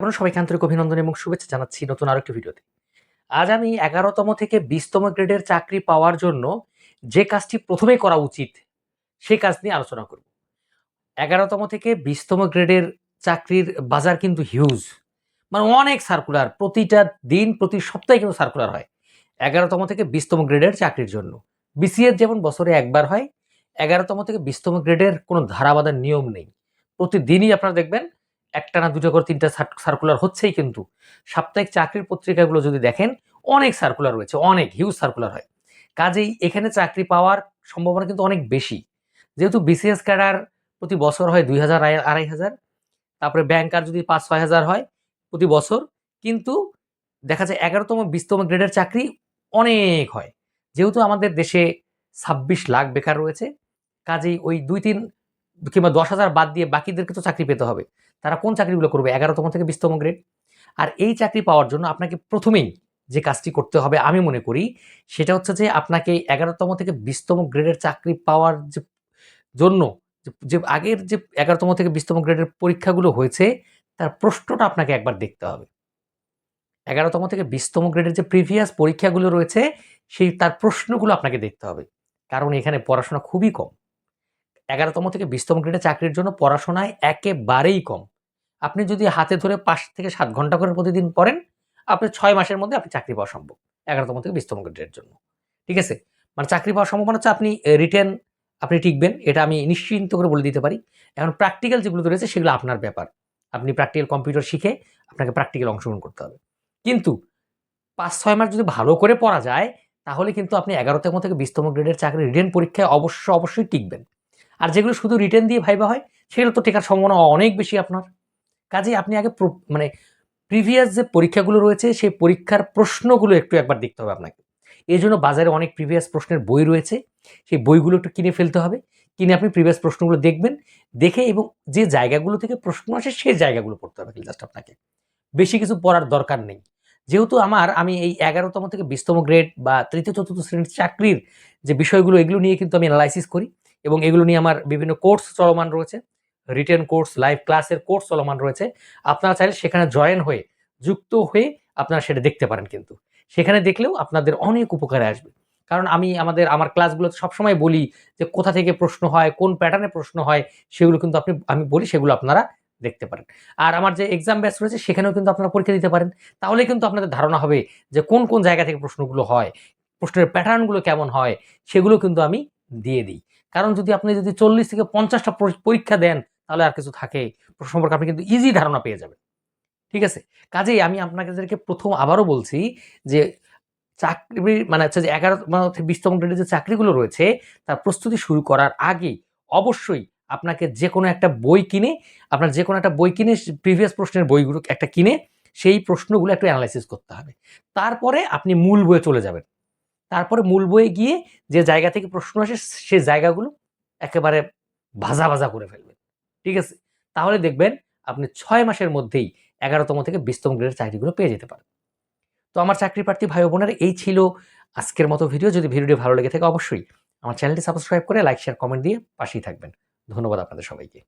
আপনারা সবাইকে আন্তরিক অভিনন্দন এবং শুভেচ্ছা জানাচ্ছি নতুন আরেকটি ভিডিওতে। আজ আমি এগারোতম থেকে বিশতম গ্রেডের চাকরি পাওয়ার জন্য যে কাজটি প্রথমেই করা উচিত, সেই কাজ নিয়ে আলোচনা করব। এগারোতম থেকে বিশতম গ্রেডের চাকরির বাজার কিন্তু হিউজ মানে অনেক সার্কুলার প্রতিটা দিন, প্রতি সপ্তাহে কিন্তু সার্কুলার হয়। এগারোতম থেকে বিশতম গ্রেডের চাকরির জন্য। বিসিএস যেমন বছরে একবার হয়, এগারোতম থেকে বিশতম গ্রেডের কোনো ধারাবাধার নিয়ম নেই। প্রতিদিনই আপনারা দেখবেন একটা না দুটো করে তিনটা সার্কুলার হচ্ছেই কিন্তু। সাপ্তাহিক চাকরির পত্রিকাগুলো যদি দেখেন, অনেক সার্কুলার রয়েছে, অনেক হিউজ সার্কুলার হয়। কাজেই এখানে চাকরি পাওয়ার সম্ভাবনা কিন্তু অনেক বেশি। যেহেতু বিসিএস ক্যাডার প্রতি বছর হয় দুই হাজার আড়াই হাজার, তারপরে ব্যাংকার যদি পাঁচ ছয় হাজার হয় প্রতি বছর, কিন্তু দেখা যায় এগারোতম, বিশতম গ্রেডের চাকরি অনেক হয়। যেহেতু আমাদের দেশে ছাব্বিশ লাখ বেকার রয়েছে, কাজেই ওই দুই তিন কিংবা দশ হাজার বাদ দিয়ে বাকিদেরকে তো চাকরি পেতে হবে। তারা কোন চাকরিগুলো করবে? এগারোতম থেকে বিশতম গ্রেড আর এই চাকরি পাওয়ার জন্য আপনাকে প্রথমেই যে কাজটি করতে হবে আমি মনে করি, সেটা হচ্ছে যে আপনাকে এগারোতম থেকে বিশতম গ্রেডের চাকরি পাওয়ার যে, জন্য যে আগের যে এগারোতম থেকে বিশতম গ্রেডের পরীক্ষাগুলো হয়েছে, তার প্রশ্নটা আপনাকে একবার দেখতে হবে। এগারোতম থেকে বিশতম গ্রেডের যে প্রিভিয়াস পরীক্ষাগুলো রয়েছে, সেই তার প্রশ্নগুলো আপনাকে দেখতে হবে। কারণ এখানে পড়াশোনা খুবই কম। এগারোতম থেকে বিশতম গ্রেডে চাকরির জন্য পড়াশোনায় একেবারেই কম। আপনি যদি হাতে ধরে পাঁচ থেকে সাত ঘণ্টা করে প্রতিদিন পড়েন, আপনি ছয় মাসের মধ্যে আপনি চাকরি পাওয়া সম্ভব, এগারোতম থেকে বিশতম গ্রেডের জন্য। ঠিক আছে? মানে চাকরি পাওয়ার সম্ভাবনা হচ্ছে আপনি রিটার্ন আপনি টিকবেন, এটা আমি নিশ্চিন্ত করে বলে দিতে পারি। এখন প্র্যাকটিক্যাল যেগুলো রয়েছে সেগুলো আপনার ব্যাপার। আপনি প্র্যাকটিক্যাল কম্পিউটার শিখে আপনাকে প্র্যাকটিক্যাল অংশগ্রহণ করতে হবে। কিন্তু পাঁচ, ছয় মাস যদি ভালো করে পড়া যায়, তাহলে কিন্তু আপনি এগারোতম থেকে বিশতম গ্রেডের চাকরি রিটেন পরীক্ষায় অবশ্য, অবশ্যই টিকবেন। আর যেগুলো শুধু রিটার্ন দিয়ে ভাইবা হয়, সেগুলো তো টেকার সম্ভাবনা অনেক বেশি আপনার। কাজে আপনি আগে মানে প্রিভিয়াস যে পরীক্ষাগুলো রয়েছে, সেই পরীক্ষার প্রশ্নগুলো একটু একবার দেখতে হবে আপনাকে। এই জন্য বাজারে অনেক প্রিভিয়াস প্রশ্নের বই রয়েছে, সেই বইগুলো একটু কিনে ফেলতে হবে। কিনে আপনি প্রিভিয়াস প্রশ্নগুলো দেখবেন, দেখে এবং যে জায়গাগুলো থেকে প্রশ্ন আসে, সেই জায়গাগুলো পড়তে হবে জাস্ট আপনাকে। বেশি কিছু পড়ার দরকার নেই। যেহেতু আমার, আমি এই এগারোতম থেকে বিশতম গ্রেড বা তৃতীয়, চতুর্থ শ্রেণির চাকরির যে বিষয়গুলো, এগুলো নিয়ে কিন্তু আমি অ্যানালাইসিস করি। এবং এগুলো নিয়ে আমার বিভিন্ন কোর্স চলমান রয়েছে রিটেন কোর্স লাইভ ক্লাসের কোর্স চলমান রয়েছে। আপনারা চাইলে সেখানে জয়েন হয়ে, যুক্ত হয়ে আপনারা সেটা দেখতে পারেন কিন্তু। সেখানে দেখলেও আপনাদের অনেক উপকারে আসবে। কারণ আমি আমাদের, আমার ক্লাসগুলোতে সবসময় বলি যে কোথা থেকে প্রশ্ন হয়, কোন প্যাটার্নে প্রশ্ন হয়, সেগুলো কিন্তু আপনি, আমি বলি সেগুলো আপনারা দেখতে পারেন। আর আমার যে এক্সাম ব্যাচ রয়েছে, সেখানেও কিন্তু আপনারা পরীক্ষা দিতে পারেন। তাহলে কিন্তু আপনাদের ধারণা হবে যে কোন কোন জায়গা থেকে প্রশ্নগুলো হয়, প্রশ্নের প্যাটার্নগুলো কেমন হয়, সেগুলো কিন্তু আমি দিয়ে দিই। কারণ যদি আপনি যদি চল্লিশ থেকে পঞ্চাশটা পরীক্ষা দেন, তাহলে আর কিছু থাকে প্রশ্ন সম্পর্কে আপনি কিন্তু ইজি ধারণা পেয়ে যাবেন। ঠিক আছে? কাজেই আমি আপনাদেরকে প্রথম আবারও বলছি যে, চাকরি মানে হচ্ছে যে এগারো মানে বিশতম গ্রেডের যে চাকরিগুলো রয়েছে, তার প্রস্তুতি শুরু করার আগে অবশ্যই আপনাকে যে কোনো একটা বই কিনে, আপনার যে কোনো একটা বই কিনে প্রিভিয়াস প্রশ্নের বইগুলো একটা কিনে, সেই প্রশ্নগুলো একটু অ্যানালাইসিস করতে হবে। তারপরে আপনি মূল বইয়ে চলে যাবেন। তারপরে মূল বইয়ে গিয়ে যে জায়গা থেকে প্রশ্ন আসে সে জায়গাগুলো একেবারে ভাজা ভাজা করে ফেলবেন। ঠিক আছে? তাহলে দেখবেন আপনি ছয় মাসের মধ্যেই এগারোতম থেকে বিশতম গ্রেডের চাকরিগুলো পেয়ে যেতে পারেন। তো আমার চাকরি প্রার্থী ভাই বোনের, এই ছিল আজকের মতো ভিডিও। যদি ভিডিওটি ভালো লেগে থাকে, অবশ্যই আমার চ্যানেলটি সাবস্ক্রাইব করে লাইক, শেয়ার, কমেন্ট দিয়ে পাশেই থাকবেন। ধন্যবাদ আপনাদের সবাইকে।